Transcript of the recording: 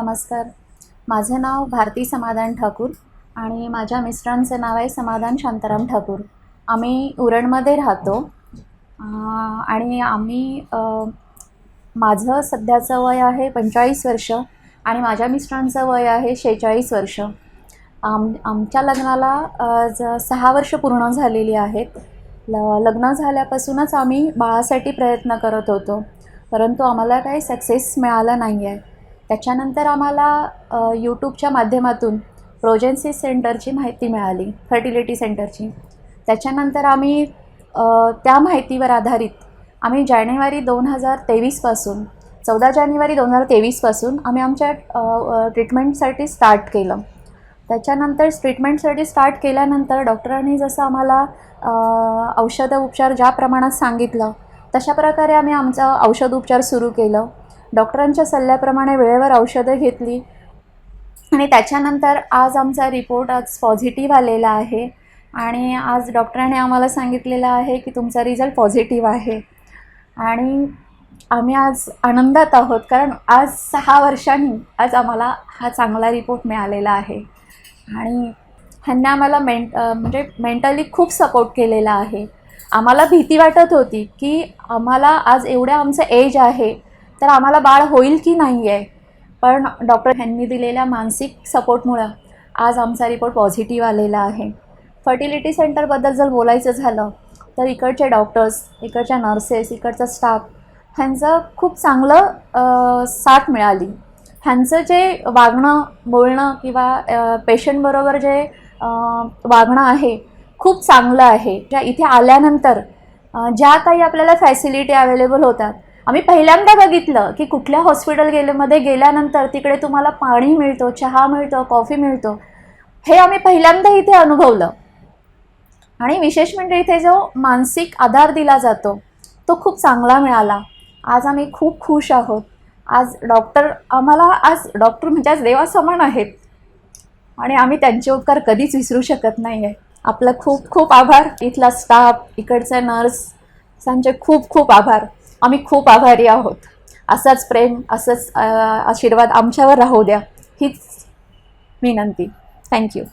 नमस्कार. माझं नाव भारती समाधान ठाकूर आणि माझ्या मिस्टरांचं नाव आहे समाधान शांताराम ठाकूर. आम्ही उरणमध्ये राहतो. आणि आम्ही माझं सध्याचं वय आहे पंचेचाळीस वर्ष आणि माझ्या मिस्टरांचं वय आहे शेहेचाळीस वर्ष. आम आमच्या लग्नाला ज सहा वर्ष पूर्ण झालेली आहेत. ल लग्न झाल्यापासूनच आम्ही बाळासाठी प्रयत्न करत होतो. परंतु आम्हाला काही सक्सेस मिळालं नाही आहे त्याच्यानंतर आम्हाला यूट्यूबच्या माध्यमातून प्रोजेन्सी सेंटरची माहिती मिळाली फर्टिलिटी सेंटरची त्याच्यानंतर आम्ही त्या माहितीवर आधारित आम्ही जानेवारी दोन हजार तेवीसपासून चौदा जानेवारी दोन हजार तेवीसपासून आम्ही आमच्या ट्रीटमेंटसाठी स्टार्ट केलं. त्याच्यानंतर ट्रीटमेंटसाठी स्टार्ट केल्यानंतर डॉक्टरांनी जसं आम्हाला औषध उपचार ज्या प्रमाणात सांगितलं तशा प्रकारे आम्ही आमचा औषध उपचार सुरू केलं. डॉक्टरांच्या सल्ल्याप्रमाणे वेळेवर औषधं घेतली. आणि त्याच्यानंतर आज आमचा रिपोर्ट आज पॉझिटिव्ह आलेला आहे. आणि आज डॉक्टरांनी आम्हाला सांगितलेलं आहे की तुमचा रिझल्ट पॉझिटिव्ह आहे. आणि आम्ही आज आनंदात आहोत कारण आज सहा वर्षांनी आज आम्हाला हा चांगला रिपोर्ट मिळालेला आहे. आणि ह्यांनी आम्हाला मेंट म्हणजे मेंटली खूप सपोर्ट केलेला आहे. आम्हाला भीती वाटत होती की आम्हाला आज एवढ्या आमचं एज आहे तर आम्हाला बाळ होईल की नाही आहे पण डॉक्टर ह्यांनी दिलेल्या मानसिक सपोर्टमुळं आज आमचा रिपोर्ट पॉझिटिव्ह आलेला आहे. फर्टिलिटी सेंटरबद्दल जर बोलायचं झालं तर इकडचे डॉक्टर्स इकडच्या नर्सेस इकडचा स्टाफ ह्यांचं खूप चांगलं साथ मिळाली. ह्यांचं जे वागणं बोलणं किंवा पेशंटबरोबर जे वागणं आहे खूप चांगलं आहे. ज्या इथे आल्यानंतर ज्या काही आपल्याला फॅसिलिटी अवेलेबल होतात आम्ही पहिल्यांदा बघितलं की कुठल्या हॉस्पिटल गेल्यामध्ये गेल्यानंतर तिकडे तुम्हाला पाणी मिळतो चहा मिळतो कॉफी मिळतो. हे आम्ही पहिल्यांदा इथे अनुभवलं. आणि विशेष म्हणजे इथे जो मानसिक आधार दिला जातो तो खूप चांगला मिळाला. आज आम्ही खूप खुश आहोत. आज डॉक्टर आम्हाला आज डॉक्टर म्हणजे आज देवासमान आहेत. आणि आम्ही त्यांचे उपकार कधीच विसरू शकत नाही आहे आपलं खूप खूप आभार. इथला स्टाफ इकडचा नर्स यांचे खूप खूप आभार. आम्ही खूप आभारी आहोत. असंच प्रेम असंच आशीर्वाद आमच्यावर राहू द्या. हीच विनंती. थँक्यू